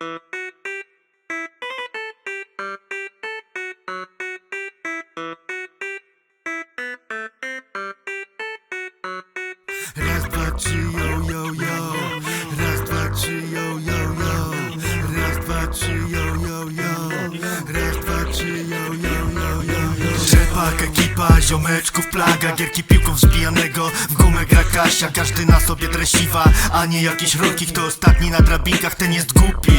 Raz, dwa, trzy, yo, yo, yo. Raz, dwa, trzy, yo, yo, yo. Raz, dwa, trzy, yo, yo, yo. Yo, yo, yo, yo, ziomeczków plaga Gierki piłką wzbijanego. W gumę gra Kasia Każdy na sobie dresiwa A nie jakiś rolki. Kto ostatni na drabinkach ten jest głupi.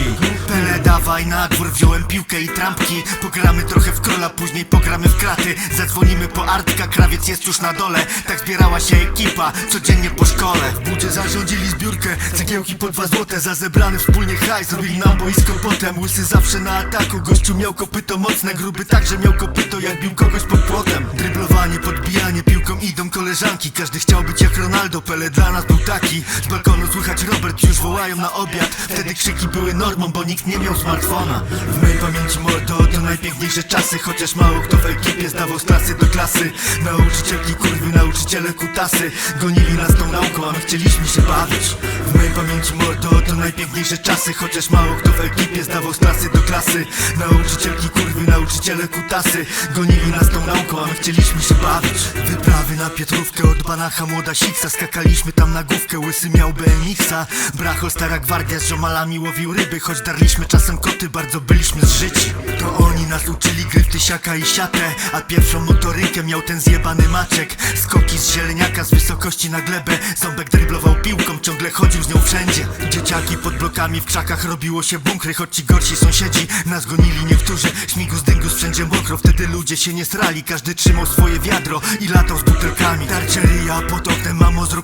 Pele dawaj na dwór Wziąłem piłkę i trampki. Pogramy trochę w krola Później pogramy w kraty. Zadzwonimy po Artka Krawiec jest już na dole. Tak zbierała się ekipa Codziennie po szkole. W budzie zarządzili zbiórkę Cegiełki po dwa złote. Za zebrany wspólnie hajs Zrobili nam boisko potem. Łysy zawsze na ataku Gościu miał kopyto mocne. Gruby także miał kopyto Jak bił kogoś pod płotem Dryblowanie, podbijanie Piłką idą koleżanki. Każdy chciał być jak Ronaldo Pele dla nas był taki. Z balkonu słychać Robert Już wołają na obiad. Wtedy krzyki były normą Bo nikt nie miał smartfona. W mojej pamięci mordo To najpiękniejsze czasy Chociaż mało kto w ekipie Zdawał z klasy do klasy. Nauczycielki kurwy, nauczyciele kutasy. Gonili nas tą nauką, a my chcieliśmy się bawić. W mojej pamięci mordo To najpiękniejsze czasy Chociaż mało kto w ekipie Zdawał z klasy do klasy. Nauczycielki kurwy, nauczyciele kutasy. Gonili nas tą nauką, a my chcieliśmy się bawić. Wyprawy na Pietrówkę od Banacha młoda Siksa Skakaliśmy tam na główkę, łysy miał BMX-a. Brachol, stara gwardia z ziomalami łowił ryby. Choć darliśmy czasem koty, bardzo byliśmy zżyci To oni nas uczyli gry tysiaka i siatę A pierwszą motorykę miał ten zjebany Maciek. Skoki z zieleniaka z wysokości na glebę. Ząbek dryblował piłką, ciągle chodził z nią wszędzie. Dzieciaki pod blokami w krzakach robiło się bunkry Choć ci gorsi sąsiedzi nas gonili. Niektórzy Śmigus dyngus wszędzie mokro, wtedy ludzie się nie strali Każdy trzymał swoje wiadro i latał z butelkami. Mamo zrób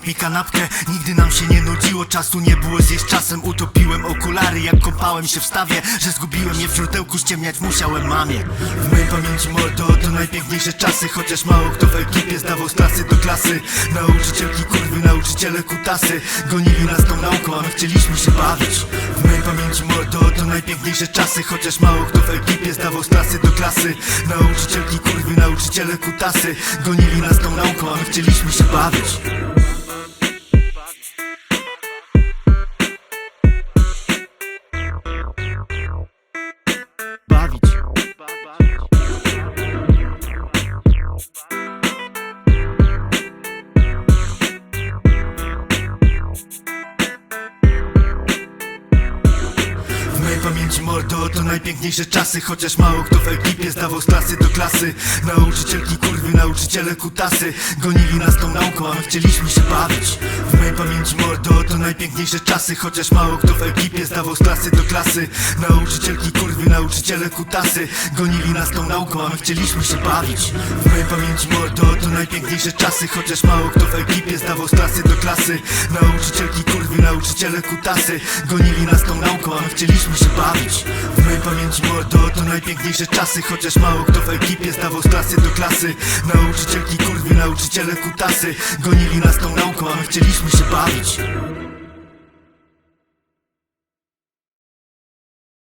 mi kanapkę Nigdy nam się nie nudziło, czasu nie było zjeść. Czasem Utopiłem okulary jak kąpałem się w stawie Że zgubiłem je w źródełku, ściemniać musiałem mamie. W mojej pamięci mordo to najpiękniejsze czasy Chociaż mało kto w ekipie zdawał z klasy do klasy. Nauczycielki kurwy, nauczyciele kutasy Gonili nas tą nauką, a my chcieliśmy się bawić. W mojej pamięci mordo to najpiękniejsze czasy Chociaż mało kto w ekipie zdawał z klasy do klasy. Nauczycielki kurwy, nauczyciele kutasy Gonili nas tą nauką, a my chcieliśmy się Bawić mojej pamięci mordo to najpiękniejsze czasy. Chociaż mało kto w ekipie zdawał z klasy do klasy. Nauczycielki kurwy, nauczyciele kutasy Gonili nas tą nauką, a my chcieliśmy się bawić. W mojej pamięci mordo to najpiękniejsze czasy Chociaż mało kto w ekipie zdawał z klasy do klasy. Nauczycielki kurwy, nauczyciele kutasy Gonili nas tą nauką, a my chcieliśmy się bawić. W mojej pamięci mordo to najpiękniejsze czasy Chociaż mało kto w ekipie zdawał z klasy do klasy. Nauczycielki kurwy, nauczyciele kutasy Gonili nas tą nauką, a my chcieliśmy się bawić. W mojej pamięci mordo to najpiękniejsze czasy Chociaż mało kto w ekipie zdawał z klasy do klasy Nauczycielki kurwy, nauczyciele kutasy. Gonili nas tą nauką, a my chcieliśmy się bawić